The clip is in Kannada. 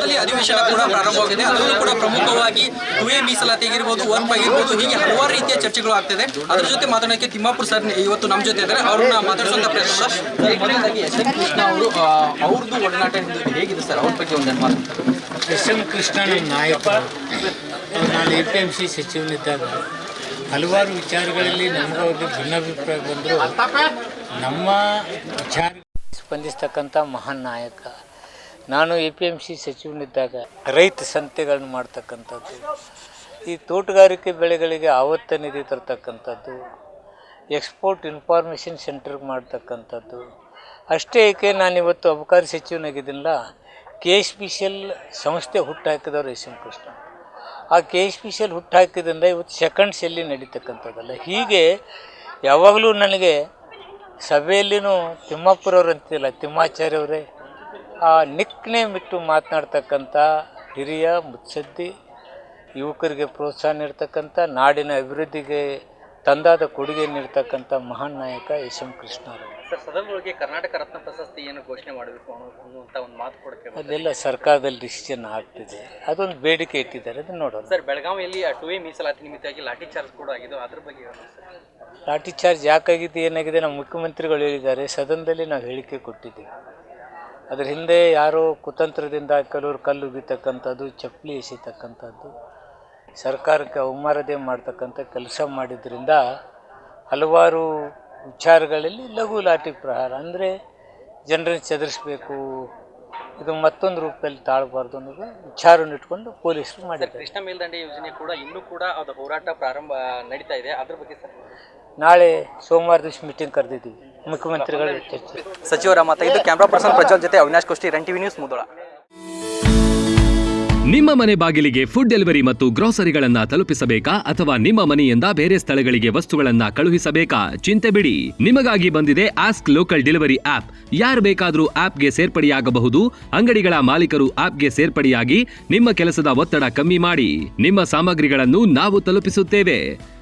ಸರ್ವದಲ್ಲಿ ಅಧಿವೇಶನ ಕೂಡ ಪ್ರಾರಂಭವಾಗಿದೆ. ಅದರಲ್ಲೂ ಕೂಡ ಪ್ರಮುಖವಾಗಿ ಕುವೆ ಮೀಸಲಾತಿ ಆಗಿರ್ಬೋದು ವರ್ಪ್ ಆಗಿರ್ಬೋದು ಹೀಗೆ ಹಲವಾರು ರೀತಿಯ ಚರ್ಚೆಗಳು ಆಗ್ತದೆ. ಅದ್ರ ಜೊತೆ ಮಾತನಾಡಕ್ಕೆ ತಿಮ್ಮಾಪುರ್ ಸರ್ ಇವತ್ತು ನಮ್ಮ ಜೊತೆ ಇದ್ದಾರೆ. ಅವ್ರನ್ನ ಮಾತಾಡಿಸುವಂತ ಪ್ರಯತ್ನ ಎಸ್ ಎನ್ ಕೃಷ್ಣ ಅವರು ಅವ್ರದ್ದು ಒಡನಾಟ ಹೇಗಿದೆ? ಸರ್? ಅವ್ರ ಬಗ್ಗೆ ಮಾತು. ಎಸ್ ಎಂ ಕೃಷ್ಣ ನಾಯಕ ಅವ್ರು ನಾನು ಎ ಪಿ ಎಂ ಸಿ ಸಚಿವನಿದ್ದಾಗ ಹಲವಾರು ವಿಚಾರಗಳಲ್ಲಿ ನಮಗೂ ಅವ್ರಿಗೆ ಭಿನ್ನಾಭಿಪ್ರಾಯ ಬಂದರು. ನಮ್ಮ ವಿಚಾರ ಸ್ಪಂದಿಸ್ತಕ್ಕಂಥ ಮಹಾನ್ ನಾಯಕ. ನಾನು ಎ ಪಿ ಎಂ ಸಿ ಸಚಿವನಿದ್ದಾಗ ರೈತ ಸಂತೆಗಳನ್ನು ಮಾಡ್ತಕ್ಕಂಥದ್ದು, ಈ ತೋಟಗಾರಿಕೆ ಬೆಳೆಗಳಿಗೆ ಆವತ್ತ ನಿಧಿ ತರ್ತಕ್ಕಂಥದ್ದು, ಎಕ್ಸ್ಪೋರ್ಟ್ ಇನ್ಫಾರ್ಮೇಷನ್ ಸೆಂಟರ್ಗೆ ಮಾಡ್ತಕ್ಕಂಥದ್ದು. ಅಷ್ಟೇ ಏಕೆ ನಾನಿವತ್ತು ಅಬಕಾರಿ ಸಚಿವನಾಗಿದ್ದೀನಲ್ಲ, K S P C L ಸಂಸ್ಥೆ ಹುಟ್ಟಾಕಿದವರು ಎಂ ಕೃಷ್ಣ. ಆ K S P C L ಹುಟ್ಟಾಕಿದ್ರಿಂದ ಇವತ್ತು ಸೆಕೆಂಡ್ ಸೆಲ್ಲಿ ನಡೀತಕ್ಕಂಥದ್ದಲ್ಲ. ಹೀಗೆ ಯಾವಾಗಲೂ ನನಗೆ ಸಭೆಯಲ್ಲಿನೂ ತಿಮ್ಮಪ್ಪರವ್ರು ಅಂತಿಲ್ಲ ತಿಮ್ಮಾಚಾರ್ಯ ಅವರೇ ಆ ನಿಕ್ ನೇಮ್ ಇಟ್ಟು ಮಾತನಾಡ್ತಕ್ಕಂಥ ಹಿರಿಯ ಮುತ್ಸದ್ದಿ ಯುವಕರಿಗೆ ಪ್ರೋತ್ಸಾಹ ನೀಡ್ತಕ್ಕಂಥ ನಾಡಿನ ಅಭಿವೃದ್ಧಿಗೆ ತಂದಾದ ಕೊಡುಗೆ ನೀಡ್ತಕ್ಕಂಥ ಮಹಾನ್ ನಾಯಕ ಎಸ್ ಎಂ ಕೃಷ್ಣ ಅವರು. ಸರ್ ಕರ್ನಾಟಕ ರತ್ನ ಪ್ರಶಸ್ತಿ ಏನು ಘೋಷಣೆ ಮಾಡಬೇಕು ಅನ್ನುವಂಥ ಒಂದು ಮಾತು ಕೊಡಕ್ಕೆ ಅದೆಲ್ಲ ಸರ್ಕಾರದಲ್ಲಿ ಡಿಸಿಷನ್ ಆಗ್ತಿದೆ. ಅದೊಂದು ಬೇಡಿಕೆ ಇಟ್ಟಿದ್ದಾರೆ ಅದನ್ನ ನೋಡೋಣ. ಸರ್ ಬೆಳಗಾವಿಯಲ್ಲಿ ಟು ಎ ಮೀಸಲಾತಿ ನಿಮಿತ್ತವಾಗಿ ಲಾಠಿ ಚಾರ್ಜ್ ಕೂಡ ಆಗಿದೆ. ಅದ್ರ ಬಗ್ಗೆ? ಲಾಠಿ ಚಾರ್ಜ್ ಯಾಕಾಗಿದೆ ಏನಾಗಿದೆ ನಮ್ಮ ಮುಖ್ಯಮಂತ್ರಿಗಳು ಹೇಳಿದ್ದಾರೆ. ಸದನದಲ್ಲಿ ನಾವು ಹೇಳಿಕೆ ಕೊಟ್ಟಿದ್ದೀವಿ. ಅದ್ರ ಹಿಂದೆ ಯಾರೋ ಕುತಂತ್ರದಿಂದ ಕೆಲವರು ಕಲ್ಲು ಬಿತ್ತಕ್ಕಂಥದ್ದು ಚಪ್ಪಲಿ ಎಸಿತಕ್ಕಂಥದ್ದು ಸರ್ಕಾರಕ್ಕೆ ಅವಮಾರದೇ ಮಾಡ್ತಕ್ಕಂಥ ಕೆಲಸ ಮಾಡಿದ್ರಿಂದ ಹಲವಾರು ವಿಚಾರಗಳಲ್ಲಿ ಲಘು ಲಾಠಿ ಪ್ರಹಾರ. ಅಂದರೆ ಜನರನ್ನು ಚದರಿಸಬೇಕು ಇದು ಮತ್ತೊಂದು ರೂಪದಲ್ಲಿ ತಾಳಬಾರ್ದು ಅನ್ನೋದು ವಿಚಾರವನ್ನು ಇಟ್ಕೊಂಡು ಪೊಲೀಸರು ಮಾಡಿದ್ದಾರೆ. ಕೃಷ್ಣ ಮೇಲ್ದಂಡೆ ಯೋಜನೆ ಕೂಡ ಇನ್ನೂ ಕೂಡ ಅದು ಹೋರಾಟ ಪ್ರಾರಂಭ ನಡೀತಾ ಇದೆ. ಅದ್ರ ಬಗ್ಗೆ ಸರ್? ನಾಳೆ ಸೋಮವಾರ ದಿವಸ ಮೀಟಿಂಗ್ ಕರೆದಿದ್ದೀವಿ. ಮುಖ್ಯಮಂತ್ರಿಗಳ ಚರ್ಚೆ. ಸಚಿವರ ಮಾತಾಗಿದ್ದು ಕ್ಯಾಮ್ರಾ ಪರ್ಸನ್ ಪ್ರಜ್ವಲ್ ಜೊತೆ Avinash Kushti run TV news Mudhol. ನಿಮ್ಮ ಮನೆ ಬಾಗಿಲಿಗೆ ಫುಡ್ ಡೆಲಿವರಿ ಮತ್ತು ಗ್ರೋಸರಿಗಳನ್ನ ತಲುಪಿಸಬೇಕಾ ಅಥವಾ ನಿಮ್ಮ ಮನೆಯಿಂದ ಬೇರೆ ಸ್ಥಳಗಳಿಗೆ ವಸ್ತುಗಳನ್ನ ಕಳುಹಿಸಬೇಕಾ? ಚಿಂತೆ ಬಿಡಿ. ನಿಮಗಾಗಿ ಬಂದಿದೆ ಆಸ್ಕ್ ಲೋಕಲ್ ಡೆಲಿವರಿ ಆಪ್ ಯಾರು ಬೇಕಾದರೂ ಆಪ್ಗೆ ಸೇರ್ಪಡೆಯಾಗಬಹುದು. ಅಂಗಡಿಗಳ ಮಾಲೀಕರು ಆಪ್ಗೆ ಸೇರ್ಪಡೆಯಾಗಿ ನಿಮ್ಮ ಕೆಲಸದ ಒತ್ತಡ ಕಮ್ಮಿ ಮಾಡಿ. ನಿಮ್ಮ ಸಾಮಗ್ರಿಗಳನ್ನು ನಾವು ತಲುಪಿಸುತ್ತೇವೆ.